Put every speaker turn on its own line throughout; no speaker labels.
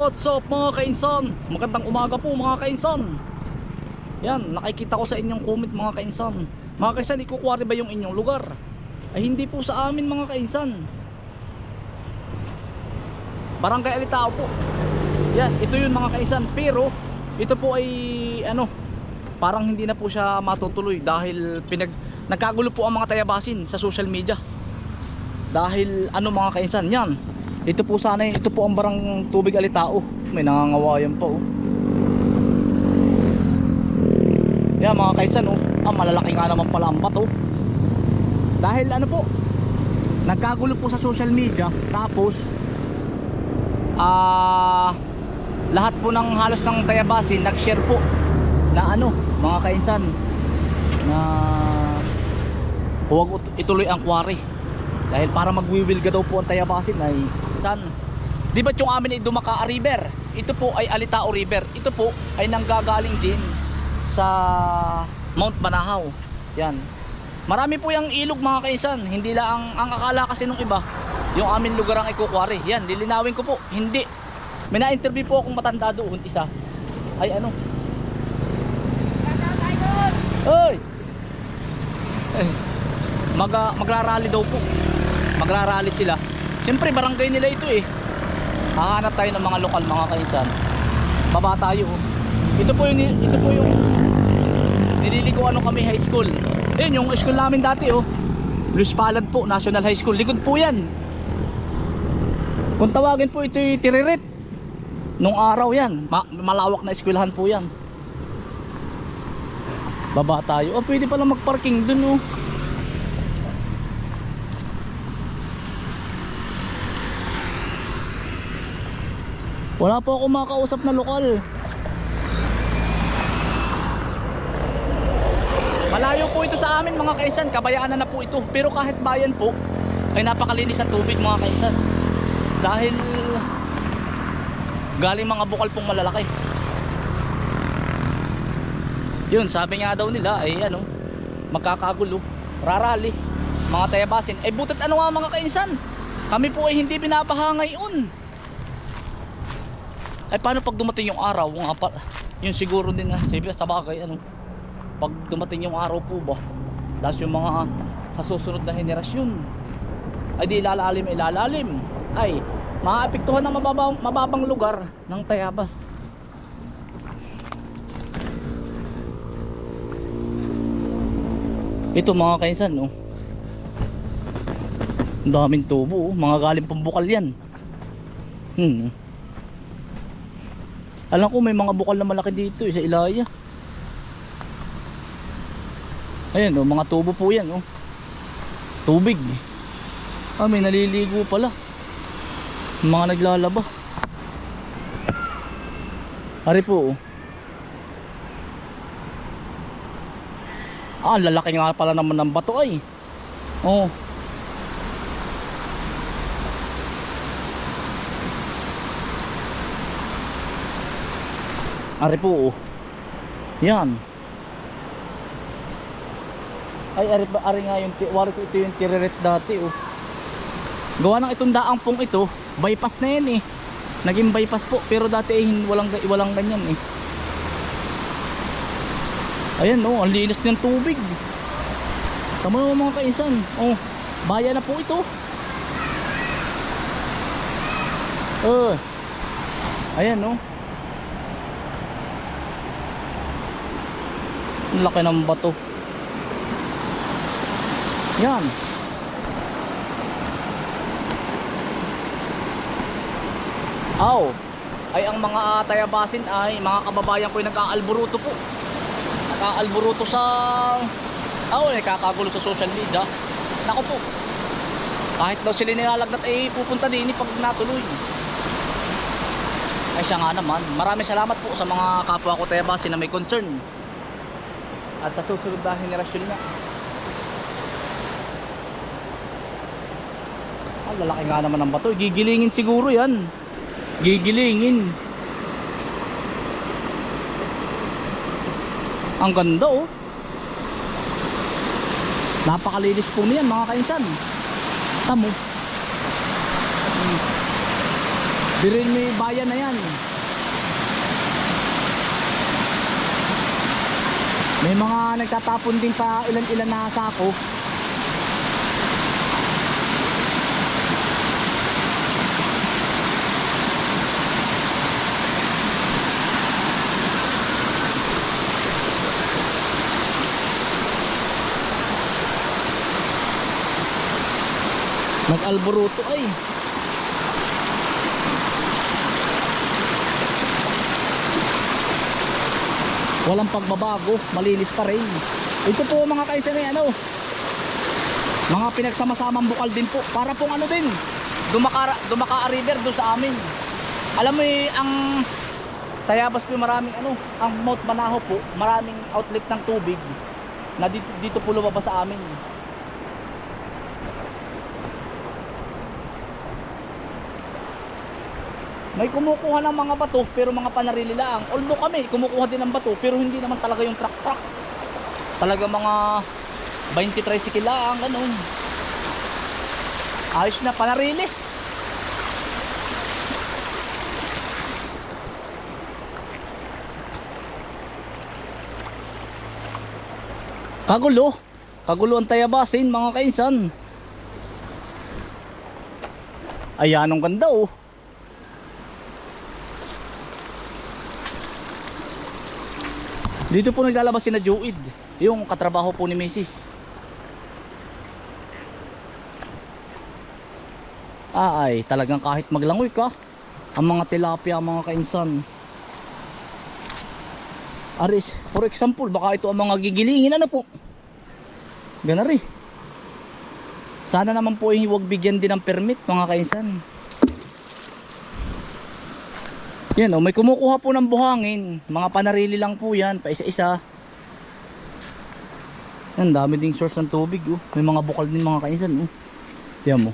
What's up mga kainsan? Magandang umaga po mga kainsan. Yan, nakikita ko sa inyong comment mga kainsan. Mga kainsan, ikukwari ba yung inyong lugar? Ay hindi po sa amin mga kainsan. Barangay Alitao po. Yan, ito yun mga kainsan. Pero, ito po ay ano Parang hindi na po siya matutuloy Dahil pinag, nagkagulo po ang mga tayabasin sa social media. Dahil ano mga kainsan, yan ito po sana ito po ang barang tubig alitao. May nangangawayan pa oh. Yan mga kaisan oh. Ah, malalaki nga naman pala ang bato. Dahil ano po, nagkagulo po sa social media tapos ah lahat po ng halos ng tayabasin nag-share po na ano mga kainsan na huwag ituloy ang quarry dahil para magwiwilga daw po ang tayabasin ay san. Di ba yung amin ay Dumaka River? Ito po ay Alitao River. Ito po ay nanggagaling din sa Mount Banahaw. Yan. Marami po yung ilog mga kaisan. Hindi lang ang, akala kasi nung iba yung amin lugar ang ikukwari. Yan lilinawin ko po. Hindi. May na-interview po akong matanda doon isa. Ay ano? Oy! Eh, mag, magrarally daw po. Magrarally sila siyempre barangay nila ito eh. Hahanap tayo ng mga lokal mga kaisan. Baba tayo oh. ito po yung ito po yung nililigo ano kami high school. Yun yung school namin dati oh. Luis Palad po National High School. Likod po yan. Kung tawagin po ito yung tiririt nung araw yan. Ma malawak na eskwelahan po yan. Baba tayo. Oh pwede pala magparking dun oh Wala po ako makausap na lokal. Malayo po ito sa amin mga kaisan, kabayaan na po ito. Pero kahit bayan po, ay napakalinis ang tubig mga kaisan. Dahil galing mga bukal pong malalaki. Yun, sabi nga daw nila ay ano, magkakagulo, rarali, mga tayabasin. Ay butat ano nga mga kaisan? Kami po ay hindi binabaha ngayon ay paano pag dumating yung araw? Nga pa, yun siguro din na sabi sa bagay ano pag dumating yung araw po ba tapos yung mga sa susunod na henerasyon ay di ilalalim ilalalim. Ay maapektuhan ng mababang, mababang lugar ng Tayabas. Ito mga kaisan no ang daming tubo oh. mga galing pambukal yan. Hmm alam ko may mga bukal na malaki dito eh, sa Ilaya. Ayan oh, mga tubo po yan oh. Tubig. Ah, may naliligo pala. Mga naglalaba. Ari po oh. Ah, lalaki nga pala naman ng bato ay. Oh. Ari po oh. Yan. Ay ari, ari nga yung wari ko ito yung tiriret dati oh. Gawa ng itong daang pong ito, bypass na yan eh. Naging bypass po pero dati eh, walang walang ganyan eh. Ayan oh, ang linis ng tubig. Tama mo mga kaisan. Oh, bayan na po ito. Oh. Ayan oh. Laki ng bato. Yan. Aw. Ay ang mga tayabasin ay mga kababayan ko yung nag-aalburuto po. Nag-aalburuto sa Aw, oh, kakagulo sa social media. Nako po. Kahit daw sila nilalagnat ay pupunta din pag natuloy. Ay siya nga naman. Maraming salamat po sa mga kapwa ko tayabasin na may concern at sa susunod na henerasyon nga ang lalaki nga naman ng bato. Gigilingin siguro yan. Gigilingin. Ang ganda oh. Napakalinis po niyan mga kainsan. Tamo. Birin mo yung bayan na yan. May mga nagtatapon din pa ilan-ilan na sako. Nag-alboruto ay. Walang pagbabago, malinis pa rin. Ito po mga kaisa na ano, mga pinagsama-samang bukal din po. Para pong ano din, dumaka, dumaka river doon sa amin. Alam mo eh, ang Tayabas po maraming ano, ang Mount Banahaw po, maraming outlet ng tubig na dito, dito po lumabas sa amin. May kumukuha ng mga bato pero mga panarili lang. Although kami kumukuha din ng bato pero hindi naman talaga yung truck truck. Talaga mga 20 tricycle lang ganun. Ayos na panarili. Kagulo. Kagulo ang tayabasin mga kainsan. Ayan ang ganda oh. Dito po naglalabas si na Joid, yung katrabaho po ni Mrs. Ah, ay, talagang kahit maglangoy ka, ang mga tilapia, ang mga kainsan. Aris, for example, baka ito ang mga gigilingin, ano po? Ganari. Sana naman po yung huwag bigyan din ng permit, mga kainsan. Yan oh, may kumukuha po ng buhangin. Mga panarili lang po yan, pa isa-isa. Yan, dami ding source ng tubig oh. May mga bukal din mga kainsan oh. Tiyan mo.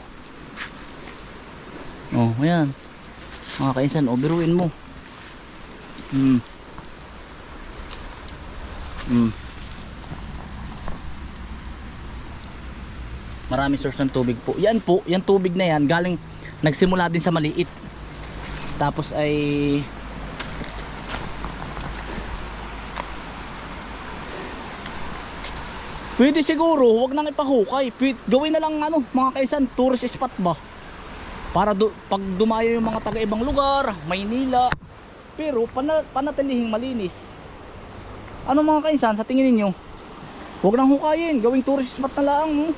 Oh, ayan. Mga kainsan, oh, biruin mo. Hmm. Hmm. Marami source ng tubig po. Yan po, yan tubig na yan, galing nagsimula din sa maliit tapos ay pwede siguro wag nang ipahukay. Pwede, gawin na lang ano mga kaisan tourist spot ba? Para do, pag dumayo yung mga taga ibang lugar Maynila. Pero pana, panatilihing malinis. Ano mga kaisan sa tingin ninyo? Wag nang hukayin gawing tourist spot na lang.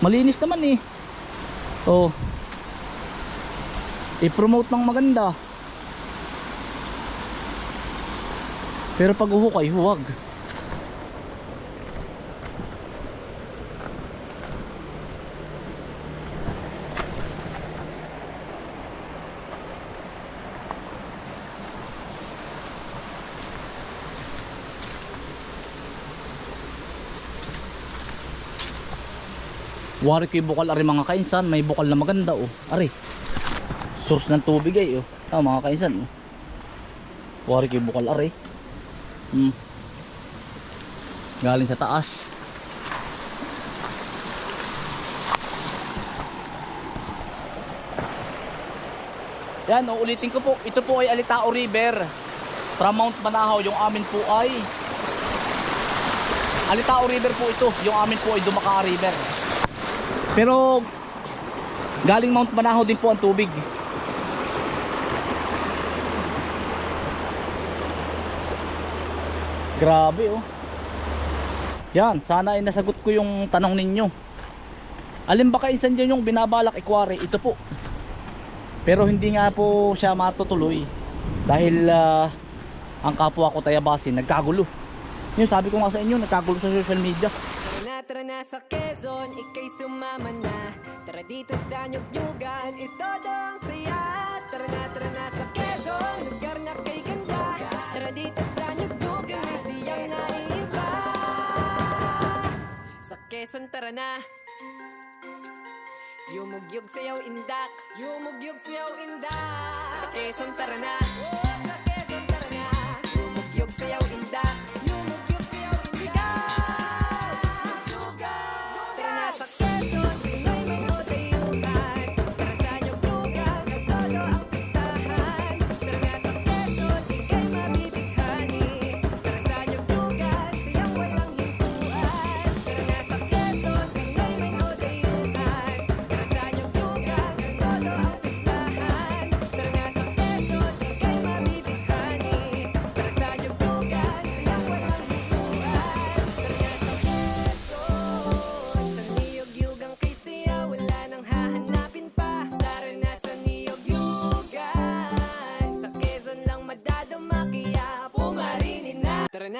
Malinis naman eh. Oh i-promote ng maganda. Pero pag uhukay huwag Wari kay bukal ari mga kainsan, may bukal na maganda oh. Ari source ng tubig ay oh. Ah, mga kaisan oh. Wari kay bukal are. Hmm. Galing sa taas. Yan, uulitin ko po. Ito po ay Alitao River. From Mount Banahaw, yung amin po ay Alitao River po ito. Yung amin po ay Dumaka River. Pero galing Mount Banahaw din po ang tubig. Grabe oh. Yan, sana ay nasagot ko yung tanong ninyo. Alin ba kaisan dyan yung binabalak ikwari? Ito po. Pero hindi nga po siya matutuloy. Dahil ah, ang kapwa ko tayabasin nagkagulo. Yung sabi ko nga sa inyo, nagkagulo sa social media.
Tara na, sa Quezon, ikay sumama na Tara dito sa Nyugyugan, ito ang saya Tara na, tara na sa Quezon, lugar na kay ganda Tara dito sa Quezon, tara na. Yumugyug sayaw indak, yumugyug sayaw indak. Sa Quezon, tara na. Sa Quezon, tara na. Yumugyug sayaw indak,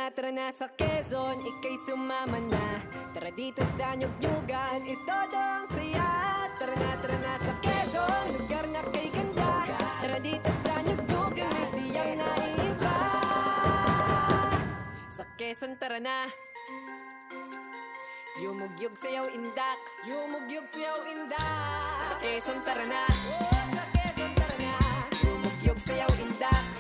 na, tara na sa Quezon, ikay sumama na. Tara dito sa Nyugnyugan, ito dong saya Tara na, tara na sa Quezon, lugar na kay ganda. Tara dito sa Nyugnyugan, may siyang naiiba Sa Quezon, tara na. Yumugyog sayaw indak Yumugyog sayaw indak. Sa Quezon tara na. Sa Quezon tara na. Yumugyog sayaw indak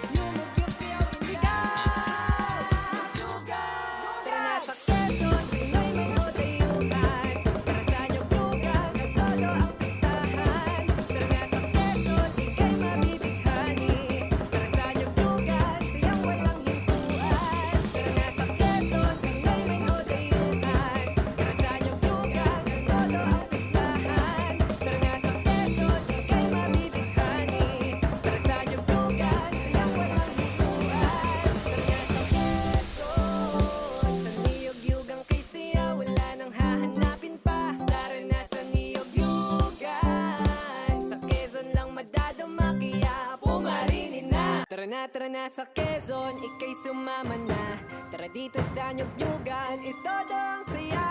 na Tara na, na sa Quezon Ika'y sumama na. Tara dito sa nyog-yugan Ito dong saya.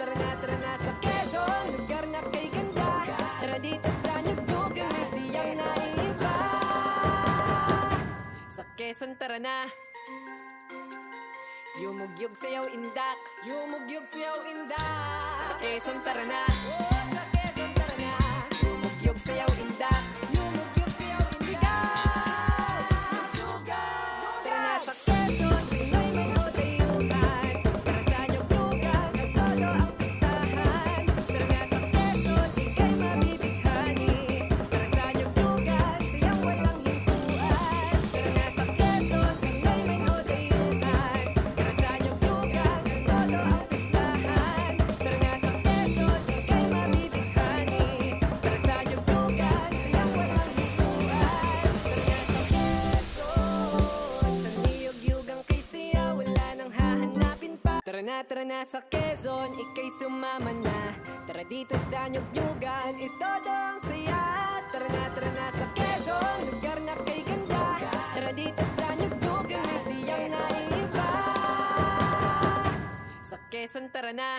Tara na, tara na sa Quezon Lugar na kay ganda. Tara dito sa nyog-yugan May siyang naiiba Sa Quezon tara na. Yumugyog sayaw indak Yumugyog sayaw indak. Sa Quezon tara na. Sa Quezon tara na. Yumugyog sayaw indak na, tara na sa Quezon Ika'y sumama na. Tara dito sa nyug-nyugan Ito dong saya Tara na, tara na sa Quezon Lugar na kay ganda. Tara dito sa nyug-nyugan May siyang naiiba Sa Quezon tara na.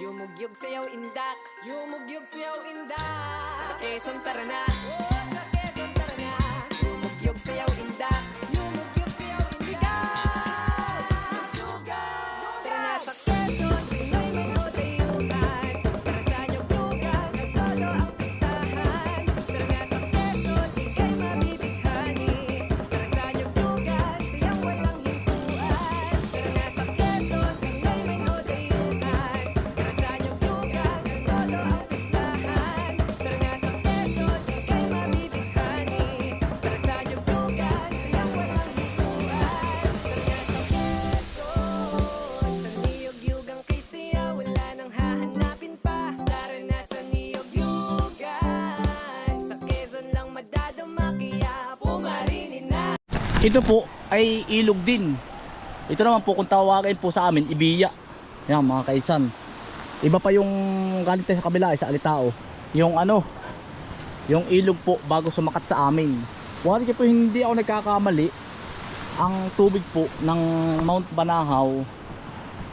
Yumugyog sayaw indak Yumugyog sayaw indak. Sa Quezon tara na. Sa Quezon tara na. Yumugyog sayaw indak
Ito po ay ilog din. Ito naman po kung tawagin po sa amin, Ibiya. Yan mga kaisan. Iba pa yung galing tayo sa kabila, eh, sa Alitao. Yung ano, yung ilog po bago sumakat sa amin. Wari po hindi ako nagkakamali. Ang tubig po ng Mount Banahaw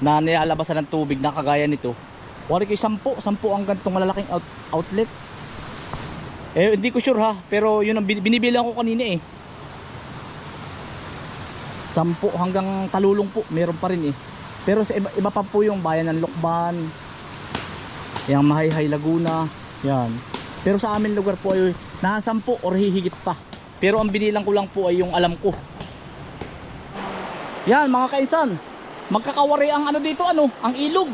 na nilalabasan ng tubig na kagaya nito. Wari kayo sampu, sampu ang ganitong malalaking out, outlet. Eh hindi ko sure ha, pero yun ang bin- binibilang ko kanina eh. Sampu hanggang talulong po, meron pa rin eh. Pero sa iba, iba pa po yung bayan ng Lokban, yung Mahayhay Laguna, yan. Pero sa amin lugar po ay nasa sampu or hihigit pa. Pero ang binilang ko lang po ay yung alam ko. Yan mga kainsan, magkakawari ang ano dito ano, ang ilog.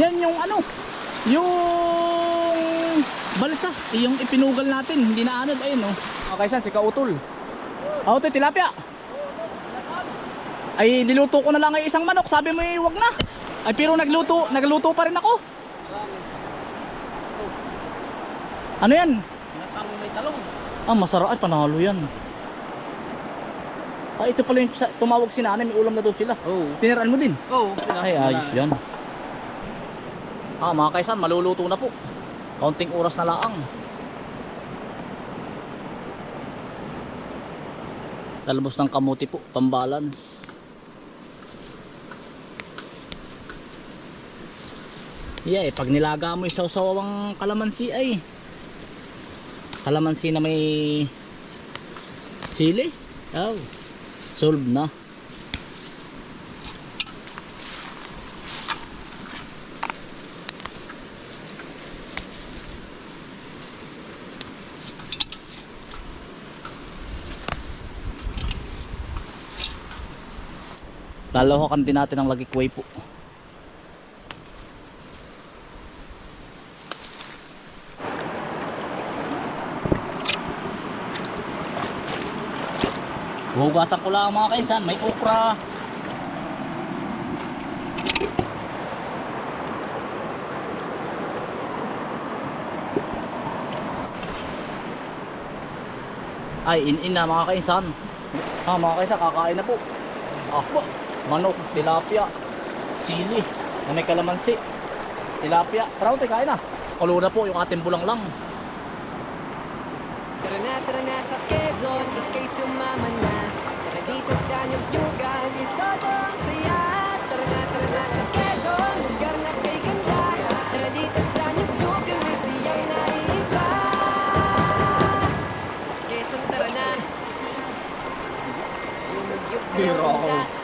Yan yung ano, yung balsa, yung ipinugal natin, hindi na anod ayun no. Okay, kainsan, si Kautol. Oh, ito tilapia. Ay, niluto ko na lang ay isang manok. Sabi mo eh, wag na. Ay, pero nagluto, nagluto pa rin ako. Ano yan?
may talong.
Ah, masarap. Ay, panalo yan. Ah, ito pala yung tumawag si nanay. May ulam na daw sila.
Oo.
Tiniraan mo din.
Oo.
Ay, ayos yan. Ah, mga kaisan, maluluto na po. Kaunting oras na laang. Talbos ng kamuti po, pambalance. Yeah, eh, pag nilaga mo yung sawsawang kalamansi ay kalamansi na may sili. Oh, solved na. Lalawakan din natin ang lagikway po. Hugasan ko lang mga kaisan, may okra. Ay, in-in na mga kaisan. Ah, mga kaisan, kakain na po. Ah, po. Manok, tilapia, sili, na may kalamansi, tilapia. Tara, tayo kain na. Kulo na po yung ating bulang lang.
Tara na, tara na sa Quezon, ikay sumama na. Tara dito sa Nyugyugan, ito ang saya Tara na, tara na sa Quezon, lugar na kay ganda. Tara dito sa Nyugyugan, may siyang naiiba Sa Quezon, tara na. Yumugyug siyaw ganda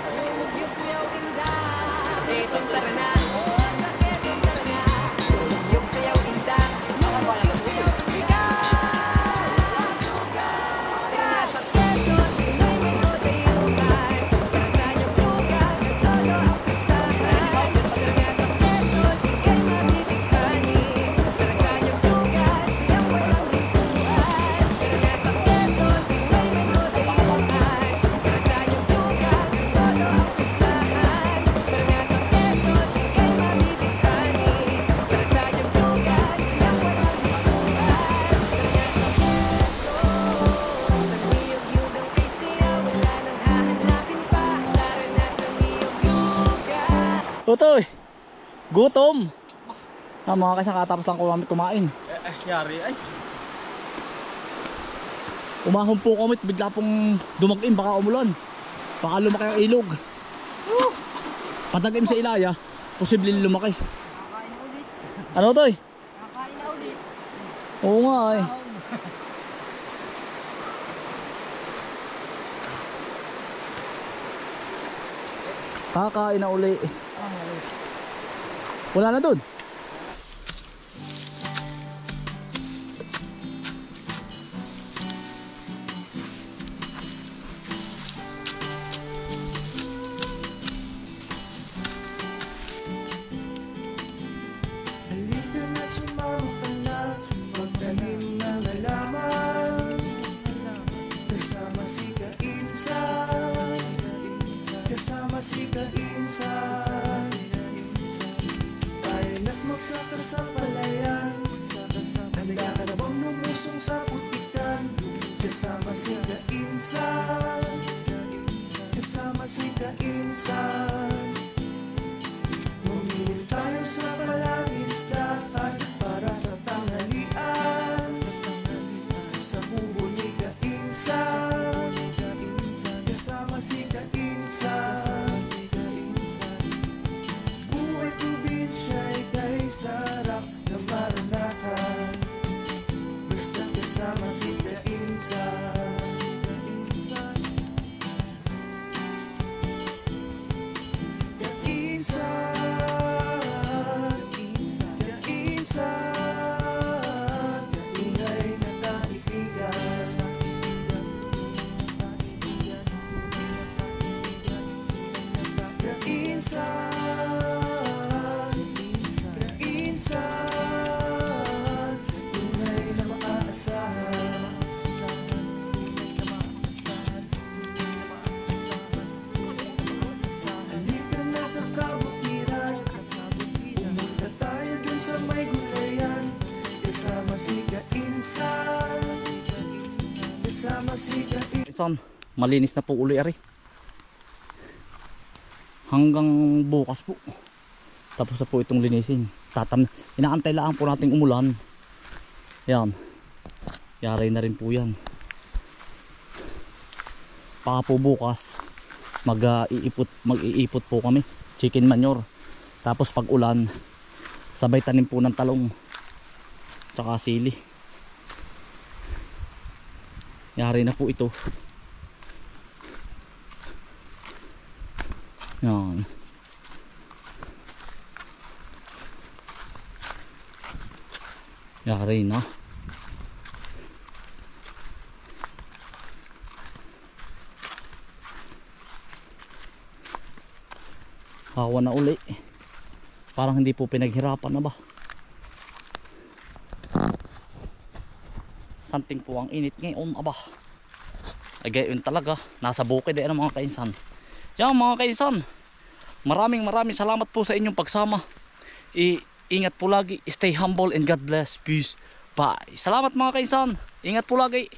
niyog-yugan
Tutoy, gutom. Ah, mga kaisan, katapos lang kami kumain.
Eh, eh, yari ay.
Umahon po kami bigla pong dumagim, baka umulan. Baka lumaki ang ilog. Patagim sa ilaya, posible lumaki. Ano to eh? Oo nga eh. Kakain na uli. Wala na
halaman Kasama si Kainsan. Kasama si Kainsan Magsaka sa palayan Handa ka na bang lumusong sa putikan Kasama si Kainsan. Kasama si Kainsan. Bumili tayo sa palangisdaan para kasama si sa may gulayan Kasama si Kainsan Kasama si Kainsan
malinis na po uli ari. Hanggang bukas po. Tapos na po itong linisin. Tatam inaantay lang po nating umulan. Yan. Yari na rin po yan. baka po bukas mag ah, iipot mag-iipot po kami chicken manure tapos pag ulan sabay tanim po ng talong. Tsaka sili. Yari na po ito. Yan. Yari na. Hawa na uli parang hindi po pinaghirapan na ba something po ang init ngayon aba. Ay gayon talaga. Nasa bukid eh ang mga kainsan? Yan mga kainsan. Maraming maraming salamat po sa inyong pagsama. I ingat po lagi. Stay humble and God bless. Peace. Bye. Salamat mga kainsan. Ingat po lagi